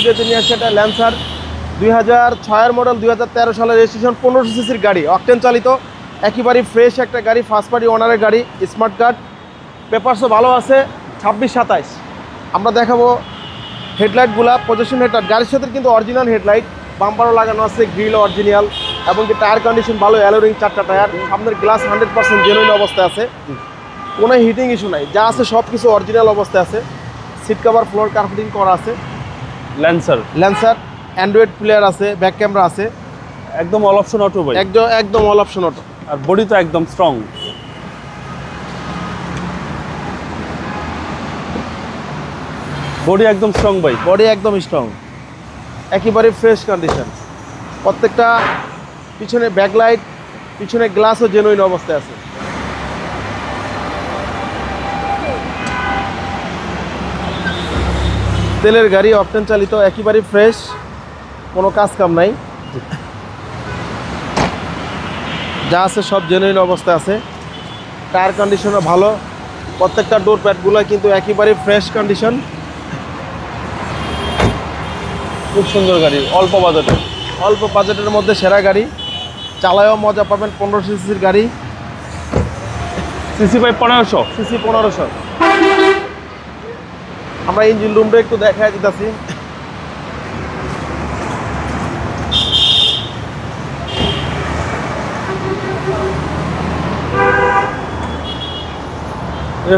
ভিডিওতে নিয়ে আসছে এটা ল্যান্সার দুই হাজার ছয়ের মডেল দুই হাজার তেরো সালের রেজিস্ট্রেশন পনেরোশো সিসির গাড়ি অকটেন চালিত। একেবারেই ফ্রেশ একটা গাড়ি ফার্স্ট পার্টি ওনারের গাড়ি স্মার্ট কার্ড পেপারসও ভালো আছে, ছাব্বিশ সাতাইশ। আমরা দেখাবো হেডলাইটগুলা পজিশন হেডলাইট গাড়ির সাথে কিন্তু অরিজিনাল হেডলাইট বাম্পারও লাগানো আছে গ্রিল অরিজিনাল এবং কি টায়ার কন্ডিশন ভালো অ্যালোরিং চারটা টায়ার সামনের গ্লাস হান্ড্রেড পার্সেন্ট জেনুইন অবস্থায় আছে। কোনো হিটিং ইস্যু নাই। যা আছে সব কিছু অরিজিনাল অবস্থায় আছে। সিট কভার ফ্লোর কার্পেটিং করা আছে। ল্যান্সার ল্যান্সার অ্যান্ড্রয়েড প্লেয়ার আছে ব্যাক ক্যামেরা আছে। একদম অল অপশন অটো ভাই। একদম একদম অল অপশন অটো আর বডি তো একদম স্ট্রং বডি একদম স্ট্রং ভাই। বডি একদম স্ট্রং একেবারে ফ্রেশ কন্ডিশন প্রত্যেকটা পিছনে ব্যাকলাইট পিছনে গ্লাসও জেনুইন অবস্থায় আছে। তেলের গাড়ি অপটেন চালিত একেবারে ফ্রেশ কোনো কাজ কাম নাই। যা আছে সব জেনুইন অবস্থা আছে। টায়ার কন্ডিশনও ভালো। প্রত্যেকটা ডোর প্যাডগুলো কিন্তু একেবারে ফ্রেশ কন্ডিশন খুব সুন্দর গাড়ি অল্প বাজেটে অল্প বাজেটের মধ্যে সেরা গাড়ি। চালায়ও মজা পাবেন পনেরো সিসির গাড়ি। সিসি ভাই পনেরোশো? সিসি পনেরোশো। আমরা ইঞ্জিন রুমটা একটু দেখাই দিতেছি।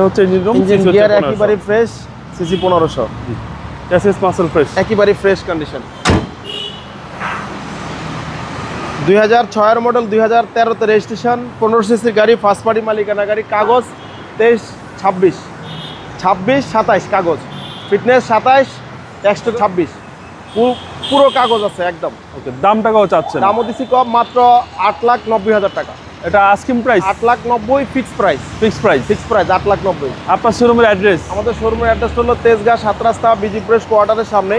হচ্ছে ইঞ্জিন রুম ইঞ্জিন গিয়ার একেবারে ফ্রেশ সিসি পনেরোশো। মাসেল ফ্রেশ একেবারে ফ্রেশ কন্ডিশন দুই হাজার ছয়ের মডেল দুই হাজার তেরোতে রেজিস্ট্রেশন পনেরো সিসির গাড়ি ফার্স্ট পার্টি মালিকানা গাড়ি কাগজ তেইশ ছাব্বিশ। ছাব্বিশ সাতাইশ কাগজ। ফিটনেস সাতাইশ একশো ছাব্বিশ। পুরো কাগজ আছে একদম। ওকে দামটা কত চাচ্ছেন? দামও দিছি কম মাত্র আট লাখ নব্বই হাজার টাকা। এটা আস্কিং প্রাইস আট লাখ নব্বই fix price fix price fix price আট লাখ নব্বই। আপনার শোরুমের অ্যাড্রেস আমাদের শোরুমের অ্যাড্রেস হলো তেজগাঁ সাত রাস্তা বিজি প্রেস কোয়ার্টারের সামনে।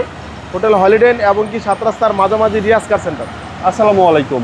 হোটেল হলিডে এবং কি সাত রাস্তার মাঝামাঝি রিয়াজ কার সেন্টার আসসালামু আলাইকুম।